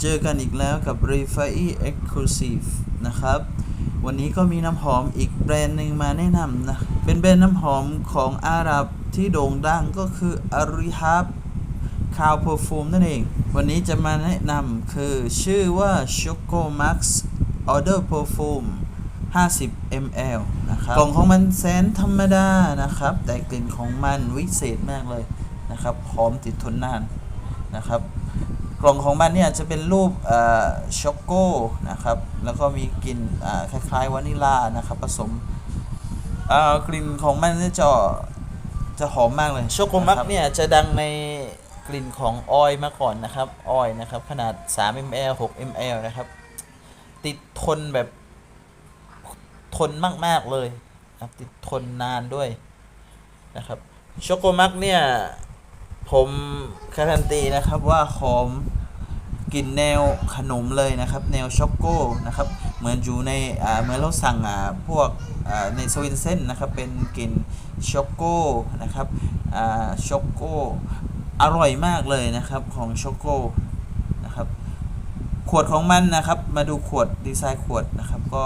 เจอกันอีกแล้วกับ r e f i Exclusive นะครับ วันนี้ก็มีน้ำหอมอีกแบรนด์หนึ่งมาแนะนำนะ เป็นแบรนด์น้ำหอมของอาหรับที่โด่งดังก็คือ a r i h a b คาว Perfume นั่นเอง วันนี้จะมาแนะนำคือชื่อว่า Choco Max Order Perfume 50 ml นะครับ กล่องของมันแสนธรรมดานะครับ แต่กลิ่นของมันวิเศษมากเลยนะครับหอมติดทนนานนะครับ กล่องของมันเนี่ยจะเป็นรูปช็อกโกนะครับ แล้วก็มีกลิ่นคล้ายๆวานิลลานะครับผสมกลิ่นของมันจะจะหอมมากเลยช็อกโกมักเนี่ยจะดังในกลิ่นของออยมาก่อนนะครับออยนะครับ ขนาด 3 ml 6 ml นะครับ ติดทนแบบทนมากๆเลยนะครับติดทนนานด้วยนะครับช็อกโกมักเนี่ยผมการันตีนะครับว่าหอม กลิ่นแนวขนมเลยนะครับ แนวช็อกโก้นะครับ เหมือนอยู่ในอ่าเหมือนเราสั่งอ่าพวกอ่าในสวินเซนนะครับเป็นกลิ่นช็อกโก้นะครับอ่าช็อกโก้อร่อยมากเลยนะครับของช็อกโก้นะครับขวดของมันนะครับมาดูขวดดีไซน์ขวดนะครับก็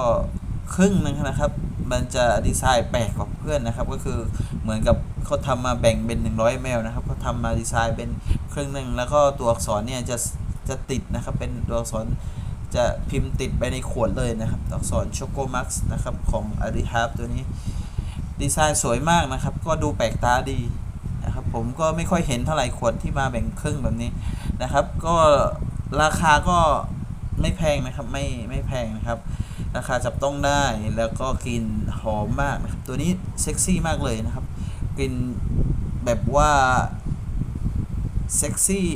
ครึ่งหนึงนะครับมันจะดีไซน์แปลกกว่าเพื่อนนะครับ ก็คือเหมือนกับเขาทำมาแบ่งเป็น 100 ml นะครับเขาทำมาดีไซน์เป็นครึ่งหนึ่งแล้วก็ตัวอักษรเนี่ยจะ จะติดนะครับ เป็นตัวอักษรจะพิมพ์ติดไปในขวดเลยนะครับตัวอักษร Choco Max นะครับของ a d i h a b ตัวนี้ ดีไซน์สวยมากนะครับ ก็ดูแปลกตาดีนะครับ ผมก็ไม่ค่อยเห็นเท่าไหร่ขวดที่มาแบ่งครึ่งแบบนี้นะครับ ก็ราคาก็ไม่แพงนะครับ ไม่ไม่แพงนะครับ ราคาจับต้องได้แล้วก็กลิ่นหอมมากนะครับ ตัวนี้เซ็กซี่มากเลยนะครับกลิ่นแบบว่าเซ็กซี่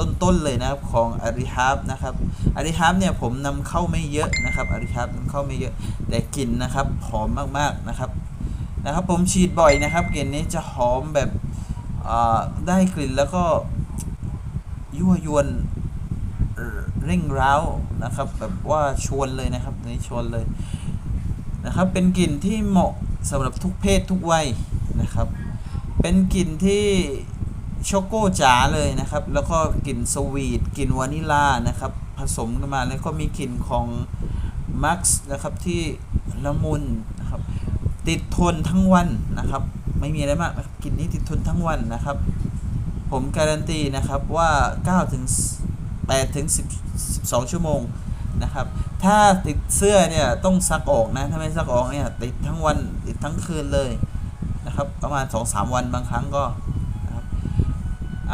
ต้นๆเลยนะครับของอาริฮาบนะครับอาริฮาบเนี่ยผมนำเข้าไม่เยอะนะครับอาริฮาบนำเข้าไม่เยอะแต่กลิ่นนะครับหอมมากๆนะครับนะครับ ผมฉีดบ่อยนะครับกลิ่นนี้จะหอมแบบได้กลิ่นแล้วก็ยั่วยวนเร่งร้าวนะครับ แบบว่าชวนเลยนะครับนี่ชวนเลยนะครับ เป็นกลิ่นที่เหมาะสำหรับทุกเพศทุกวัยนะครับ เป็นกลิ่นที่ ช็อกโกจ๋าเลยนะครับ แล้วก็กลิ่นสวีทกลิ่นวานิลานะครับ ผสมกันมาแล้วก็มีกลิ่นของมักซ์นะครับที่ละมุนนะครับ ติดทนทั้งวันนะครับ ไม่มีอะไรมากกลิ่นนี้ติดทนทั้งวันนะครับ ผมการันตีนะครับว่า9ถึง8ถึง10 12 ชั่วโมงนะครับ ถ้าติดเสื้อเนี่ยต้องซักออกนะ ถ้าไม่ซักออกเนี่ยติดทั้งวันติดทั้งคืนเลยนะครับ ประมาณ 2-3 วันบางครั้งก็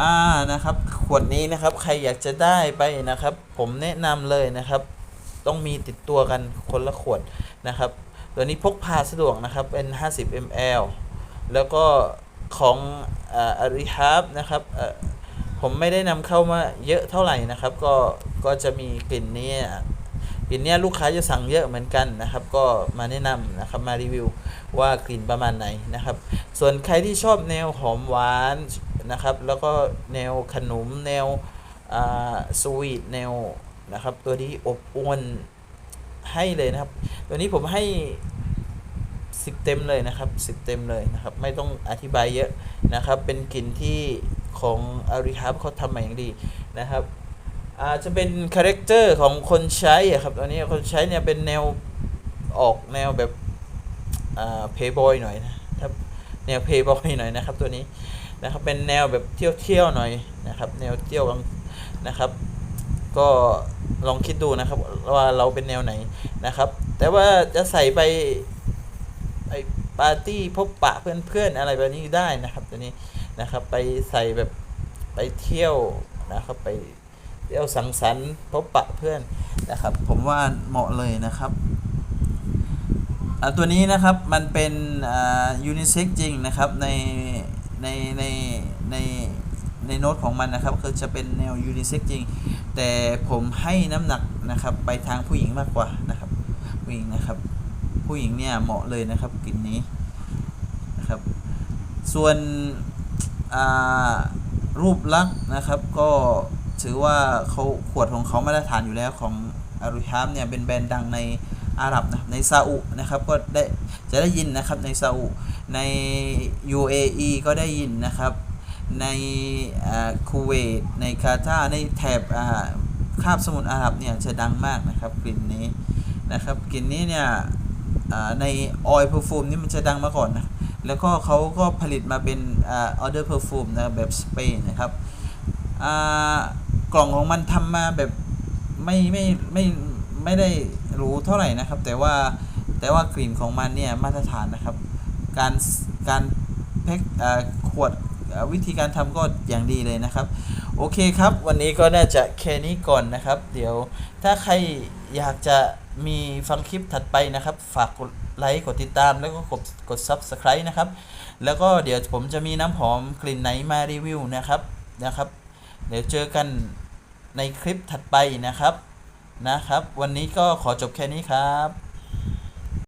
อ่านะครับ ขวดนี้นะครับใครอยากจะได้ไปนะครับ ผมแนะนำเลยนะครับ ต้องมีติดตัวกันคนละขวดนะครับ ตัวนี้พกพาสะดวกนะครับเป็น 50 ml แล้วก็ของอาริฮาบนะครับผมไม่ได้นำเข้ามาเยอะเท่าไหร่นะครับ ก็ก็จะมีกลิ่นนี้กลิ่นนี้ลูกค้าจะสั่งเยอะเหมือนกันนะครับ ก็มาแนะนำนะครับมารีวิวว่ากลิ่นประมาณไหนนะครับ ส่วนใครที่ชอบแนวหอมหวาน นะครับ แล้วก็แนวขนมแนวอ่าสวีทแนวนะครับ ตัวนี้อบอวลให้เลยนะครับ ตัวนี้ผมให้สิบเต็มเลยนะครับสิบเต็มเลยนะครับ ไม่ต้องอธิบายเยอะนะครับ เป็นกลิ่นที่ของอาริฮับเขาทำมาอย่างดีนะครับอาจจะเป็นคาแรคเตอร์ของคนใช้อะครับอันนี้คนใช้เนี่ยเป็นแนวออกแนวแบบอ่าเพย์บอยหน่อยนะครับแนวเพย์บอยหน่อยนะครับตัวนี้ นะครับเป็นแนวแบบเที่ยวเที่ยวๆหน่อยนะครับ แนวเที่ยวนะครับ ก็ลองคิดดูนะครับว่าเราเป็นแนวไหนนะครับ แต่ว่าจะใส่ไปไปปาร์ตี้พบปะเพื่อนๆอะไรแบบนี้ได้นะครับตัวนี้นะครับ ไปใส่แบบไปเที่ยวนะครับไปเที่ยวสังสรรค์พบปะเพื่อนนะครับ ผมว่าเหมาะเลยนะครับอ่าตัวนี้นะครับมันเป็นอ่ายูนิเซ็กจริงนะครับใน ในในในในโน้ตของมันนะครับคือจะเป็นแนวยูนิเซ็กจริง แต่ผมให้น้ำหนักนะครับไปทางผู้หญิงมากกว่านะครับผู้หญิงนะครับ ผู้หญิงเนี่ยเหมาะเลยนะครับกลิ่นนี้นะครับ ส่วนอารูปลักษณ์นะครับ ก็ถือว่าเขาขวดของเขามาตรฐานอยู่แล้วของอารุฮามเนี่ยเป็นแบรนด์ดังใน อาหรับนะในซาอุนะครับก็ได้จะได้ยินนะครับในซาอุใน UAE ก็ได้ยินนะครับ ในอ่าคูเวตในคาตาร์ในแถบอ่าคาบสมุทรอาหรับเนี่ยจะดังมากนะครับกลิ่นนี้นะครับกลิ่นนี้เนี่ยอ่าในออยล์เพอร์ฟูมนี่มันจะดังมาก่อนนะแล้วก็เขาก็ผลิตมาเป็นอ่าออเดอร์เพอร์ฟูมนะแบบสเปรย์นะครับอ่ากล่องของมันทำมาแบบไม่ไม่ไม่ ไม่ได้รู้เท่าไหร่นะครับ แต่ว่าแต่ว่ากลิ่นของมันเนี่ยมาตรฐานนะครับ การการแพ็คขวดวิธีการทำก็อย่างดีเลยนะครับ โอเคครับ วันนี้ก็น่าจะแค่นี้ก่อนนะครับ เดี๋ยวถ้าใครอยากจะมีฟังคลิปถัดไปนะครับ ฝากกดไลค์กดติดตามแล้วก็กดกด Subscribe นะครับ แล้วก็เดี๋ยวผมจะมีน้ำหอมกลิ่นไหนมารีวิวนะครับนะครับ เดี๋ยวเจอกันในคลิปถัดไปนะครับ นะครับ วันนี้ก็ขอจบแค่นี้ครับ